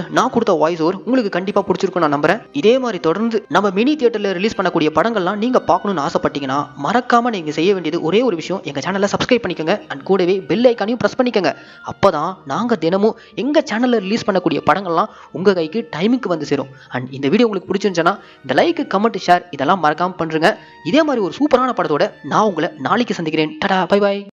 நான் கொடுத்த வாய்ஸ் ஓவர் உங்களுக்கு கண்டிப்பா பிடிச்சிருக்கும் நான் நம்புறேன். இதே மாதிரி தொடர்ந்து நம்ம மினி தியேட்டர்ல ரிலீஸ் பண்ணக்கூடிய படங்கள்லாம் நீங்க பார்க்கணும்னு ஆசைப்பட்டீங்கன்னா மறக்காம நீங்க செய்ய வேண்டியது ஒரே ஒரு விஷயம். எங்க சேனலை சப்ஸ்கிரைப் பண்ணிக்கோங்க. அண்ட் கூடவே பெல் ஐக்கானையும் ப்ரெஸ் பண்ணிக்கோங்க. அப்பதான் நாங்க தினமும் எங்க சேனல்ல ரிலீஸ் பண்ணக்கூடிய படங்கள்லாம் உங்க கைக்கு டைமுக்கு வந்து சேரும். அண்ட் இந்த வீடியோ உங்களுக்கு பிடிச்சிருந்துச்சுன்னா இந்த லைக் கமெண்ட் ஷேர் இதெல்லாம் மறக்காம பண்றேங்க. இதே மாதிரி ஒரு சூப்பரான படத்தோட நான் உங்களை நாளைக்கு சந்திக்கிறேன். டடா பை பை